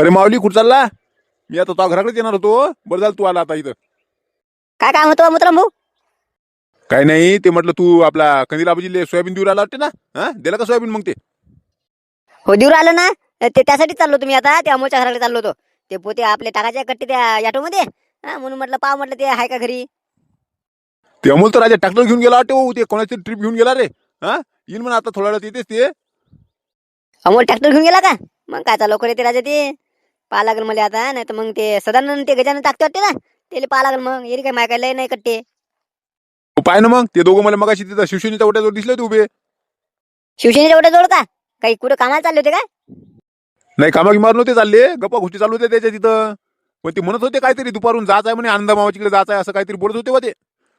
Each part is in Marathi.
अरे माऊली कुठं चालला? मी आता तो घराकडेच येणार होतो बरं झालं तू आला आता इथं. काय काम होतं मुत्रम भाऊ काय नाही ते म्हटलं तू आपला कंदील आबाजीले सोयाबीन देऊ राहिला वाटते ना? हा? दिला का सोयाबीन मग ते? हो देऊर आलं ना? ते त्यासाठी चाललो तुम्ही आता त्या अमोलच्या घराकडे चाललो होतो. ते पोते आपले टाकायचे कट्टे त्या ऑटोमध्ये हा म्हणून म्हटलं पाव म्हटलं ते आहे का घरी? ते अमोल तर राजा ट्रॅक्टर घेऊन गेला वाटते हो. ते कोणाची ट्रिप घेऊन गेला रे? हा? येईल म्हणा आता थोड्या वेळात येतेच ते. अमोल ट्रॅक्टर घेऊन गेला का? मग काय लवकर येते राजा ते? पाहा लागेल मला आता नाही तर मग ते सदानंद ते गजानन टाकते वाटते ना त्याला पाहा लागेल मग येईल काय माय लय नाही कट्टे. पाय ना मग ते दोघं मला मगाशी तिथं शिवसेनेच्या ओट्याजवळ दिसले होते उभे. शिवसेनेच्या एवढ्या जोड का? काही कुठं कामाला चालले होते का? नाही कामा मारून नव्हते चालले गप्पा गोष्टी चालू होत्या त्याच्या तिथं. पण ते म्हणत होते काहीतरी दुपारून जायचं आहे म्हणे आनंदा मामाच्याकडे जायचं आहे असं काहीतरी बोलत होते बा ते.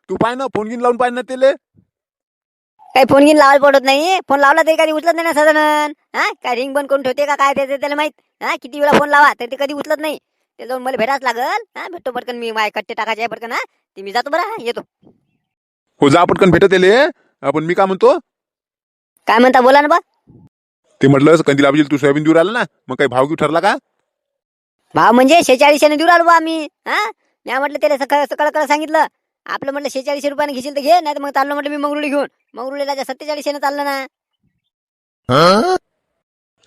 तू पाय ना फोन घेऊन लावून पाय ना त्याले. काही फोन घेऊन लावायला पडत नाही फोन लावला तरी कधी उचलत नाही ना सदानंद. हा? काय रिंग बंद करून ठेवते का काय त्याचं त्याला माहीत? हा किती वेळा फोन लावा तर ते कधी उचलत नाही. ते जाऊन मला भेटाच लागल. हा भेटतो पटकन मी माय कट्टे टाकायचे पटकन हा. ते मी जातो बरं हा, येतो. हो जा पटकन भेटत त्याले आपण मी काय म्हणतो? काय म्हणता बोला ना बा. ते म्हटलं कंदील आबाजी तू सोयाबीन देऊ राहिला ना मग काही भाव घेऊ ठरला का? भाव म्हणजे शेचाळीसशे देऊ राहिलो बा आम्ही हा. मी म्हटलं त्याला सकाळ सकाळ सकाळ सांगितलं. आपलं म्हटलं शेचाळीसशे रुपयाने घेशील तर घे नाही तर मग चाललो म्हटलं मी मंगरुळी घेऊन. मंगरुळीला सत्तेचाळीसशे चाललं ना.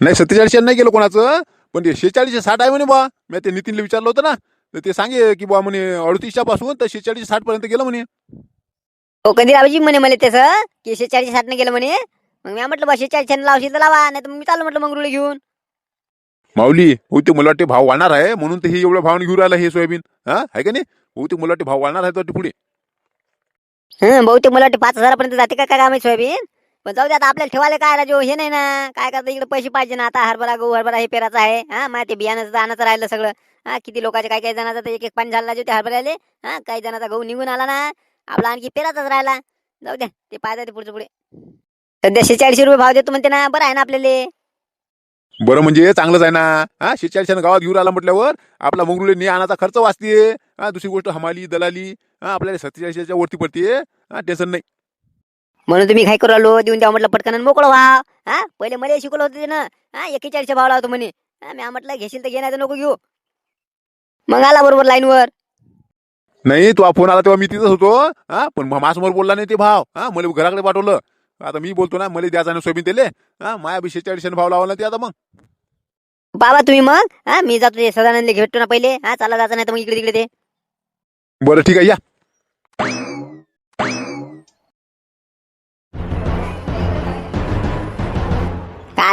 नाही सत्तेचाळीस नाही गेलो कोणाचं? पण ते शेचाळीसशे साठ आहे म्हणे बा मी ते नितीनला विचारलं होतं ना. तर ते सांगे की बा म्हणे अडतीसच्या पासून तर शेचाळीस साठ पर्यंत गेलं म्हणे. हो कधी रावजी म्हणे मला त्याचं की शेचाळीस साठनं गेलं म्हणे. मग मी म्हटलं बा शेचाळीसशे लावशील तर लावा नाही तर मी चाललो म्हटलं मंगरुळी घेऊन. माऊली हो ते मला वाटते भाव वाढणार आहे म्हणून ते हे एवढ्या भावाने घेऊन राहिलं हे सोयाबीन. हा आहे का नाही? हो ते मला वाटते भाव वाढणार आहे तर पुढे. हं बहुतेक मला वाटतं पाच हजारापर्यंत जाते का काय काम आहे सोयाबीन? पण जाऊ दे आता आपल्याला ठेवायला काय राजू? हे नाही ना. काय करता इकडे पैसे पाहिजे ना. आता हरभरा गहू हरभरा हे पेराचं आहे. हा माहिती ते बियाण्याचं आणायचं राहिलं सगळं. हा किती लोकांचे काही काही जणांचा एक एक पाणी झाला ते हरभऱ्याले. हा काही जणांचा गहू निघून आला ना. आपला आणखी पेराचाच राहिला. जाऊ द्या ते पाहता ते पुढचं पुढे. सध्या शेचाळीसशे रुपये भाव देतो म्हणते ना. बरं आहे ना आपल्याला. बरं म्हणजे चांगलंच आहे ना. हा शेचाळीसच्या गावात घेऊन आला म्हटल्यावर आपला मंगरुळे ने आणाचा खर्च वाचते हा दुसरी गोष्ट हमाली दलाली. हा आपल्याला सत्तेचाळीसच्या वरती पडते हा टेन्शन नाही. म्हणून तुम्ही काय करू आलो देऊन द्या म्हटलं पटकन मोकळं व्हा. हा? पहिले मला शिकवलं होतं ना हा? एकेचाळीसच्या भाव लावतो म्हणे. मी म्हटलं घेशील तर घे नाही तर नको घेऊ. मग आला बरोबर लाईनवर नाही तो फोन आला तेव्हा मी तिथंच होतो हा? पण मग माझ्यासमोर बोलला नाही ते भाव. हा? मला घराकडे पाठवलं. आता मी बोलतो ना मला द्यायचा ना सोयाबीन दिले हा? माया बी शेचाळीसशे भाव लावला ते आता मग. बाबा तुम्ही मग. हा? मी जातो ते सदानंदले भेटतो ना पहिले. हा? चाला जायचं नाही तर मग इकडे तिकडे ते. बरं ठीक आहे या.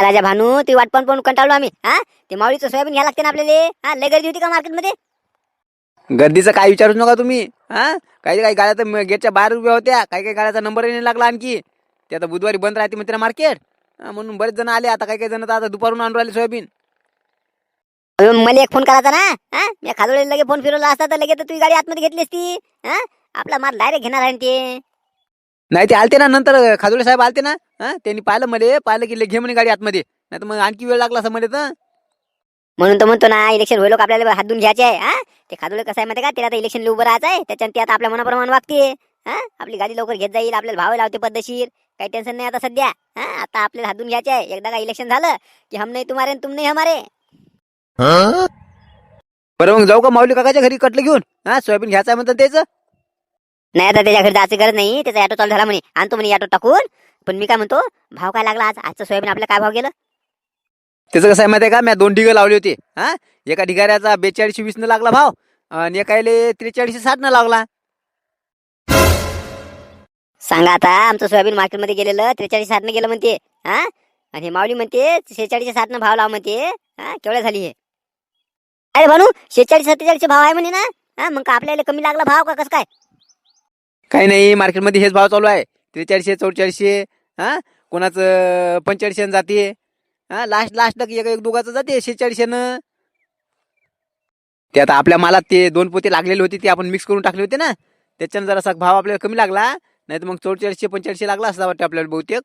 राजा भानू ती वाट पण पण कंटाळलो आम्ही. हा? ते माऊलीचं सोयाबीन घ्यायला लागते ना आपल्याला? हा लय गर्दी होती का मार्केटमध्ये? गर्दीचं काय विचारूच नका तुम्ही. हा? काही काही गाड्या तर गेटच्या बाहेर उभ्या होत्या. काही काही गाड्याचा नंबर नाही लागला आणखी. ते आता बुधवारी बंद राहते म्हणते ना मार्केट. म्हणून बरेच जण आले. आता काही काही जण तर आता दुपारून आणून राहिले सोयाबीन. मला एक फोन करायचा ना? हा? मी खाजोडे लगे फोन फिरवला असता तर लगेच तुझी गाडी आतमध्ये घेतली असती हा? आपला माल डायरेक्ट घेणार आहे ते. नाही ते आलते ना. नंतर खाजोळे साहेब आलते ना. हा? त्यांनी पाहिलं मले पाहिलं की घे म्हणे गाडी आतमध्ये. नाही तर मग आणखी वेळ लागला असं मध्ये तर म्हणून तर म्हणतो ना इलेक्शन होईल का आपल्याला हात धुवून घ्यायचे आहे हा? ते खाजोडे कसं आहे माहिती का? त्याला आता इलेक्शन उभं राहायचं आहे त्याच्यानं ते आता आपल्या मनाप्रमाणे वागते हा? आपली गाडी लवकर घेत जाईल आपल्याला भाव लावते पद्धतशीर काही टेन्शन नाही आता सध्या हा? आता आपल्याला हात धुवून घ्यायचे आहे. एकदा का इलेक्शन झालं की हम नाही तुम्हारे तुम नाही हमारे. बरं मग जाऊ का माऊली काकाच्या घरी कटलं घेऊन? हा सोयाबीन घ्यायचं आहे म्हणतात त्याचं? नाही आता त्याच्या घरी जायची गरज नाही त्याचा ऑटो चालू झाला म्हणे. आणतो म्हणे ऑटो टाकून. पण मी काय म्हणतो भाव काय लागला आज? आजचं सोयाबीन आपल्याला काय भाव गेलं? त्याचं कसं आहे माहिती आहे का? मी दोन ढिगं लावले होते. हा? एका ढिगाऱ्याचा बेचाळीसशे वीसनं लागला भाव आणि एकाले त्रेचाळीसशे साठनं लागला. सांगा आता आमचं सोयाबीन मार्केटमध्ये गेलेलं त्रेचाळीस साठनं गेलं म्हणते. हा? आणि हे माऊली म्हणते शेचाळीस साठनं भाव लाव म्हणते. हा? केवढ्या झाली हे? अरे म्हणू शेचाळीस सत्तेचाळीसचे भाव आहे म्हणे ना? हा? मग का आपल्याला कमी लागला भाव का? कसं काय? काही नाही मार्केटमध्ये हेच भाव चालू आहे. त्रेचाळीसशे चौचाळीसशे हा? कोणाचं पंचेचाळीसशे जाते. हा? लास्ट लास्ट एक एक दोघाचं जाते शेहेचाळीसशेनं. ते आता आपल्या मालात ते दोन पोते लागलेले होते ते आपण मिक्स करून टाकले होते ना. त्याच्यानं जरासा भाव आपल्याला कमी लागला. नाही तर मग चौचाळीसशे पंचेचाळीसशे लागला असं वाटतं आपल्याला बहुतेक.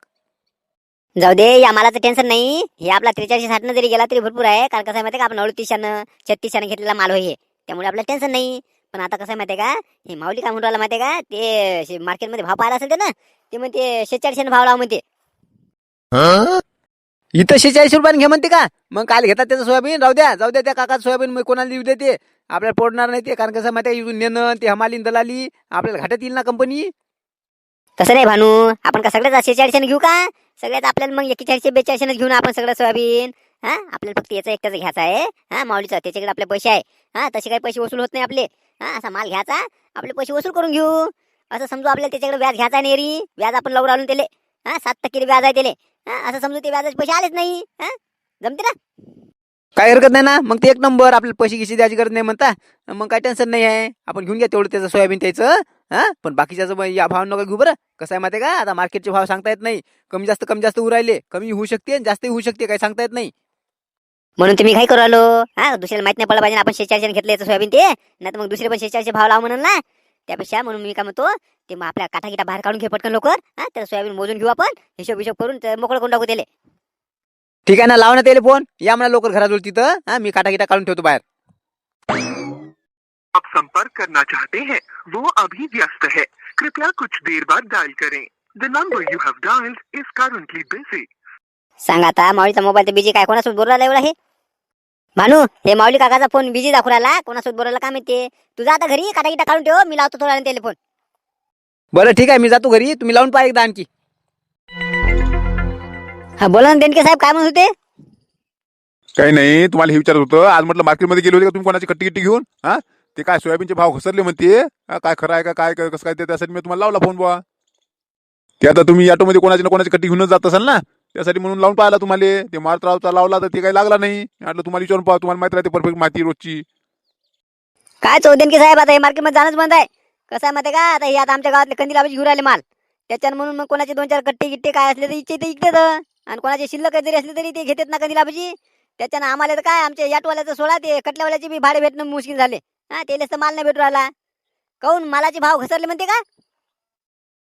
जाऊ दे या मालाचं टेन्शन नाही. हे आपला त्रेचाळीसशे साठनं जरी गेला तरी भरपूर आहे. कारण कसं आहे माहिती का आपण अडतीसशानं छत्तीसशानं घेतलेला माल होय त्यामुळे आपल्याला टेन्शन नाही. पण आता कसं आहे माहिती का? हे माऊली काय म्हणून राहिला माहिती का? ते मार्केटमध्ये भाव पाहिला असेल ते ना ते म्हणते शेचाळीसशेनं भाव लाव म्हणते. इथं शेचाळीस रुपयाने घे म्हणते का? मग काल घेतात त्याचं सोयाबीन राहू द्या जाऊ द्या त्या काका सोयाबीन मग कोणाला देऊ देते? आपल्याला पोडणार नाही ते कारण कसं माहिती इथून नेणं ते हमालीन दलाली आपल्याला घाटात येईल ना कंपनी? तसं नाही भानू आपण का सगळ्याच शेचाळीसने घेऊ का? सगळ्यात आपल्याला मग एकेचाळीसशे बेचाळीसने घेऊन आपण सगळं सोयाबीन हा? आपल्याला फक्त याचा एकटाच घ्यायचा आहे हा? माऊलीचा त्याच्याकडे आपले पैसे आहे हा? तसे काही पैसे वसूल होत नाही आपले. हा असा माल घ्यायचा आपले पैसे वसूल करून घेऊ. असं समजू आपल्याला त्याच्याकडे व्याज घ्यायचा नाही रे. व्याज आपण लवकर आणून त्याले. हा सात टक्के व्याज आहे त्याले. हा असं समजू ते व्याजाचे पैसे आलेच नाही. हा जमते ना? काय हरकत नाही ना? मग ते एक नंबर आपल्याला पैसे गिशी द्यायची गरज नाही म्हणता. मग काय टेन्शन नाही आहे. आपण घेऊन घ्या तेवढं त्याचं सोयाबीन त्याचं. हा पण बाकीच्याचं मग या भाव नका घेऊ बरं. कसं आहे माहिती का? आता मार्केटचे भाव सांगता येत नाही. कमी जास्त कमी जास्त होऊ राहिले. कमी होऊ शकते आणि जास्तही होऊ शकते काही सांगता येत नाही. म्हणून तुम्ही काय करू आलो हा दुसऱ्याला माहीत नाही पडलं पाहिजे ना आपण शेचाळीसने घेतलं याचं सोयाबीन ते. नाही तर मग दुसरे पण शेचाळीसचे भाव लाव म्हणून ना. त्यापेक्षा म्हणून मी काय म्हणतो ते मग आपल्या काटा गिटा बाहेर काढून घे पटकन लवकर. हा त्याचं सोयाबीन मोजून घेऊ आपण. हिशोब हिशोब करून मोकळं करून टाकू त्याले. ठीक आहे ना लाव ना त्याला फोन. या म्हणा लवकर घराजवळ तिथं. हा मी काटा गिटा काढून ठेवतो बाहेर. आप संपर्क करना चाहते हैं वो अभी व्यस्त है. कृपया कुछ देर बाद डायल करें. The number you have dialled is currently busy सांग आता माऊलीचा मोबाईल तर बिजी काय कोणासोबत बोलू राहिला एवढा हे? भानू हे माऊली काकाचा फोन बिजी दाखवू राहिला. कोणासोबत बोलायला काय माहिती तुझा आता घरी काटा गिटा काढून ठेव मी लावतो थोडा त्याला फोन बरं ठीक आहे मी जातो घरी. तुम्ही लावून पहा एकदा आणखी. हा बोला ना देणके साहेब काय म्हणत होते? काही नाही तुम्हाला हे विचारत होतं. आज म्हटलं मार्केटमध्ये गेले होते का तुम्ही कोणाची कट्टी गिट्टी घेऊन? हा? ते काय सोयाबीनचे भाव घसरले म्हणते. हा, काय खरं आहे का काय काय- कसं काय ते त्यासाठी मी तुम्हाला लावला फोन बुवा. ते आता तुम्ही ऑटोमध्ये कोणाची ना कोणाची कट्टी घेऊनच जात असाल ना? त्यासाठी म्हणून लावून पाहिला तुम्हाला. ते मारुतरावचा लावला तर ते काही लागला नाही. म्हटलं तुम्हाला विचारून पाहा तुम्हाला माहिती राहते परफेक्ट माहिती रोजची. काय चौ देणके साहेब आता हे मार्केटमध्ये जाणंच बंद आहे. कसं आहे माहिती का? आता हे आता आमच्या गावातले कंदी लावायची घेऊन राहिले माल. त्याच्यानं म्हणून मग कोणाचे दोन चार कट्टे गिट्टे काय असले तर इच्छे ते इकतेत आणि कोणाचे शिल्लक जरी असले तरी ते घेतात ना कधी लाभाची त्याच्यानं आम्हाला तर काय आमच्या याटवाल्याचं सोळा ते कटल्यावाल्याचे बी भाडे भेटणं मुश्किल झाले. हा तेलेच तर माल नाही भेटू राहिला. काऊन मालाचे भाव घसरले म्हणते का?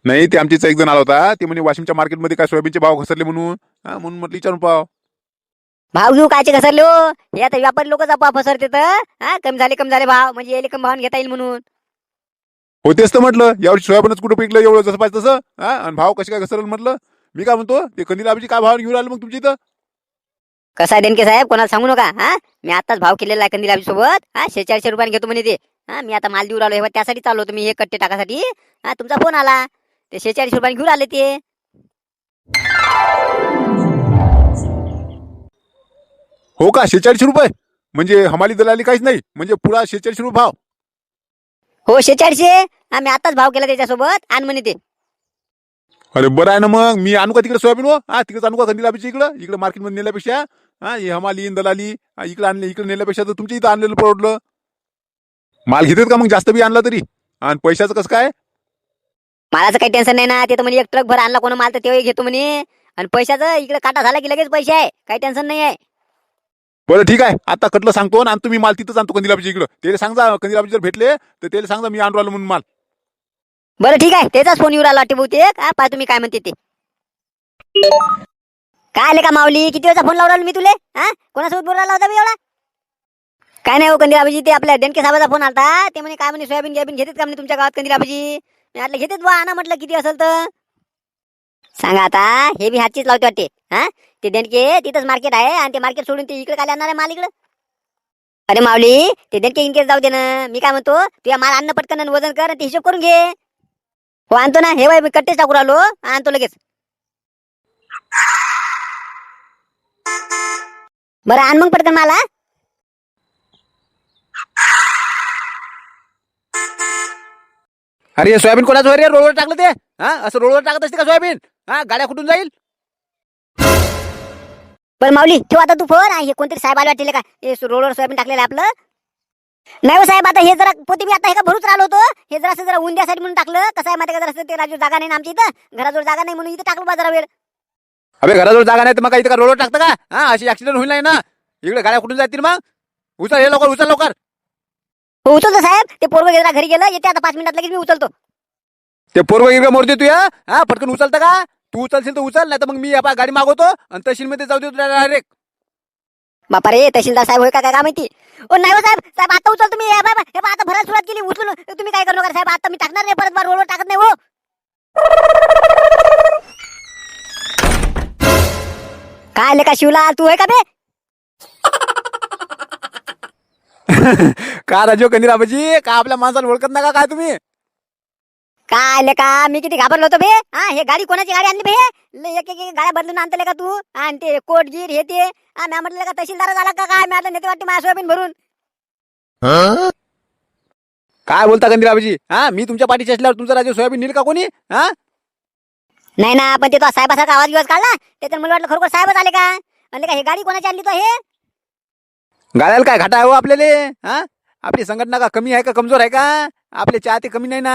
नाही ते आमच्या इथं एक जण आला होता. ते म्हणे वाशिमच्या मार्केटमध्ये काय सोयाबीनचे भाव घसरले म्हणून? हा म्हणून म्हटलं विचारून पाहा भाव घेऊ कायचे घसरले हो? हे आता व्यापारी लोकच आपा फसरते तर? हा कमी झाले कमी झाले भाव. म्हणजे याले कमी भावाने घेता येईल म्हणून. होतेच तर म्हटलं. यावर्षी सोयाबीनच कुठं पिकलं? एवढं जसं पाहिजे तसं. हा आणि भाव कसे काय घसरल म्हटलं? मी काय म्हणतो ते कंदील आबीची काय भाव घेऊन राहिले मग तुमच्या इथं? कसा आहे देणके साहेब? कोणाला सांगू नका. हा मी आताच भाव केलेला आहे कंदील सोबत. हा शेचाळीसशे रुपयाने घेतो म्हणे ते. हा मी आता माल देऊ राहिलो हे बघ, त्यासाठी चाललो तुम्ही हे कट्टे टाकासाठी. हा तुमचा फोन आला. ते शेचाळीस रुपयाने घेऊन आले ते. हो का? शेचाळीसशे रुपये? म्हणजे हमाली दलाली काहीच नाही. म्हणजे पुरा शेचाळीसशे रुपये भाव. हो शेचाळीसशे हा मी आताच भाव केला त्याच्यासोबत. आण म्हणे ते. अरे बरं आहे ना मग. मी आणू का तिकडे सोयाबीन हो? हा तिकडे आणू का आबीच्या इकडं? इकडे मार्केटमध्ये नेल्यापेक्षा. हा ही हमाली दलाली. इकडे आणले इकडे नेल्यापेक्षा तर तुमच्या इथं आणलेलं परवडलं. माल घेतात का मग? जास्त बी आणला तरी. आणि पैशाचं कसं काय? मालाचं काही टेन्शन नाही ना. ते तर म्हणे एक ट्रक भर आणला कोणा माल तर तेव्हा घेतो म्हणे. आणि पैशाचं इकडे काटा झाला की लगेच पैसे आहे. काही टेन्शन नाही आहे. बरं ठीक आहे. आता कटलं सांगतो आणि तुम्ही माल तिथंच आणतो कंदिलाबीच्या इकडं. त्याला सांगा कंदिलाबी जर भेटले तर त्याला सांगा मी आणू राहिलो म्हणून माल. बरं ठीक आहे. त्याचाच फोन येऊ राहिला वाटते बहुतेक. हा पहा तुम्ही काय म्हणते ते. काय आले का माऊली? किती वेळचा फोन लावून राहिलो मी तुले? हा? कोणासोबत बोल राहिला होता मी एवढा? काय नाही हो कंदिलाबाजी ते आपल्या देणके साहेबाचा फोन आलता. ते म्हणे काय म्हणे सोयाबीन गियाबीन घेतात का म्हणे तुमच्या गावात कंदिलाबाजी मी म्हटलं घेतात बा आणा म्हटलं किती असेल तर? सांगा आता हे बी हातचीच लावते वाटते हा? ते देणके तिथंच मार्केट आहे आणि ते मार्केट सोडून ते इकडे काय आणणार आहे माल इकडं. अरे माऊली ते देणके इनकेस जाऊ दे ना. मी काय म्हणतो तुझ्या माल अन्न पटकन आणि वजन कर ते हिशोब करून घे. हो आणतो ना. हे बाई मी कट्टेच टाकू राहिलो. आणतो लगेच. बरं आण मग पटकन मला अरे सोयाबीन कोणाचं रे? रोडवर टाकलं ते? हा? असं रोडवर टाकत असते का सोयाबीन? हा? गाड्या कुठून जाईल? बरं माऊली ठेव आता तू फोन. हे कोणतरी साहेब आले वाटले का? हे सो- रोडवर सोयाबीन टाकलेलं आहे आपलं. नाही हो साहेब आता हे जरा पोते मी आता हे का भरूच राहिलो होतो? हे जरा असं जरा उंद्यासाठी म्हणून टाकलं. कसं आहे माहिती का? जरा ते राजू जागा नाही ना आमच्या इथं. घराजवळ जागा नाही म्हणून इथं टाकलो बा जरा वेळ. अबे घराजवळ जागा नाही तर मग काय इथं का रोडवर टाकतं का? हा अशी ऍक्सिडेंट होईल नाही ना? इकडे गाड्या कुठून जातील मग? उचल हे लवकर उचल लवकर. हो उचलतो साहेब. ते पोरग जरा घरी गेलं येते आता पाच मिनिटात लगेच मी उचलतो. ते पोरग गिरग मोरते तू या हा पटकन उचलतं का? तू उचलशील तर उचल नाही तर मग मी आपा गाडी मागवतो आणि तहसील मध्ये जाऊ देतो डायरेक्ट. बापा रे तहसीलदार साहेब होय का काय माहिती? ओ नाही हो साहेब. साहेब आता उचल तुम्ही हे बाबा हे बा आता भरायला सुरुवात केली. उचलून तुम्ही काय करू नका साहेब. आता मी टाकणार नाही परत बार रोडवर टाकत नाही हो. काय काय आले का शिवलाल? तू आहे का बे? का राजो कंदिराबाजी का आपल्या माणसाला ओळखत नका काय तुम्ही? काय आले का? मी किती घाबरलो होतो बे. हा हे गाडी कोणाची गाडी आणली बे? लय एक एक एक गाड्या बदलून आणतले का तू? आणि ते कोट गिर हे ते. हा म्या म्हटलं का तहसीलदार झाला का काय? मी आता नेते वाटते माझ्या सोयाबीन भरून. काय बोलता कंदिराबाजी हा मी तुमच्या पाठीशी असल्यावर तुमचा राजू सोयाबीन नेल का कोणी? हा? नाही ना पण ते तो साहेबासारखा आवाज बिवाज काढला त्याच्यात मला वाटलं खरोखर साहेबच आले का? म्हणले का हे गाडी कोणाची आणली तो हे? गाड्याला काय घाटा आहे हो आपल्याला? हा? आपली संघटना का कमी आहे का कमजोर आहे का? आपले चाहते कमी नाही ना.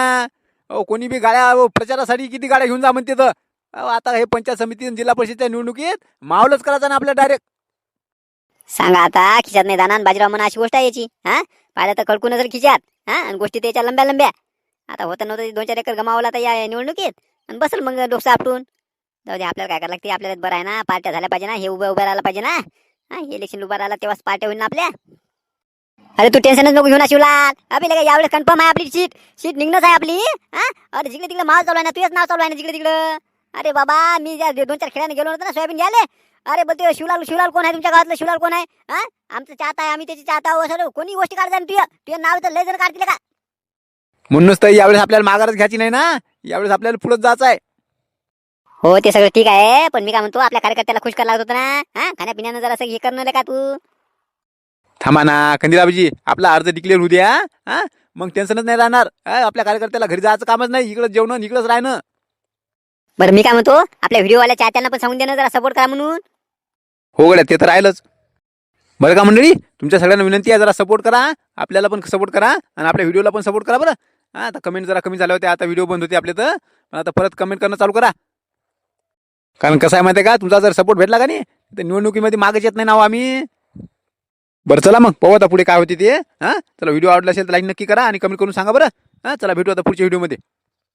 अहो कोणी बी गाड्या प्रचारासाठी किती गाड्या घेऊन जा म्हणते तर. अहो, आता हे पंचायत समिती आणि जिल्हा परिषदच्या निवडणुकीत मावलच करायचं ना आपल्या डायरेक्ट सांगा आता खिशात नाही दाना बाजीराव म्हणा अशी गोष्ट आहे याची हा? पाहिलं तर खडकून जर खिशात हा? आणि गोष्टी त्याच्या लंब्या लंब्या. आता होतं नव्हतं दोन चार एकर गमावला तर या निवडणुकीत. आणि बसल मग डोकं आपटून जाऊ दे आपल्याला काय करायला लागते? आपल्याला बरं आहे ना पार्ट्या झाल्या पाहिजे ना हे उभं उभं राहिला पाहिजे ना. हा इलेक्शन उभा राहिला तेव्हाच पार्ट्या होईल ना आपल्या. अरे तू टेन्शनच नको घेऊन ना शिवलाल. आपल्याला काय यावेळेस कन्फर्म आहे आपली सीट सीट निघणंच आहे आपली. हा? अरे जिकडे तिकडे माल चालू आहे ना तुझंच नाव चालू आहे ना जिकडे तिकडं. अरे बाबा मी ज्या दोन चार खेळाने गेलो होतो ना सोयाबीन घ्यायले. अरे बोलते शिवलाल शिवलाल कोण आहे तुमच्या गावातलं? शिवलाल कोण आहे? हा? आमचं चाहता आहे आम्ही त्याची चाहता आहोत सर कोणी गोष्टी काढता तुझ्या तुझ्या नाव तर लय जण काढतील का? म्हणूनच तर यावेळेस आपल्याला माघारच घ्यायची नाही ना. यावेळेस आपल्याला पुढे जायचं आहे हो ते सगळं ठीक आहे पण मी काय म्हणतो आपल्या कार्यकर्त्याला खुश करायला लागत होतं ना. हा खाण्यापिण्यानं जरा हे करणं का तू? थांबा ना कंदिराबाजी आपला अर्ज डिक्लेअर होऊ द्या हा. मग टेन्शनच नाही राहणार. हा, आपल्या कार्यकर्त्याला घरी जायचं कामच नाही इकडं जेवण इकडंच राहणं. बरं मी काय म्हणतो आपल्या व्हिडिओवाल्या चाहत्यांना पण सांगून देणं जरा सपोर्ट करा म्हणून. हो गड्या ते तर राहिलंच. बरं का मंडळी तुमच्या सगळ्यांना विनंती आहे जरा सपोर्ट करा. आपल्याला पण सपोर्ट करा आणि आपल्या व्हिडिओला पण सपोर्ट करा बरं. हा आता कमेंट जरा कमी झाल्या होत्या आता व्हिडिओ बंद होते आपले तर. पण आता परत कमेंट करणं चालू करा. कारण कसं आहे माहिती आहे का? तुमचा जर सपोर्ट भेटला का नाही तर निवडणुकीमध्ये मागच येत नाही ना हो आम्ही. बरं चला मग पाहू आता पुढे काय होते ते हां? चला व्हिडिओ आवडला असेल तर लाईक नक्की करा आणि कमेंट करून सांगा बरं. हां? चला भेटू आता पुढच्या व्हिडिओमध्ये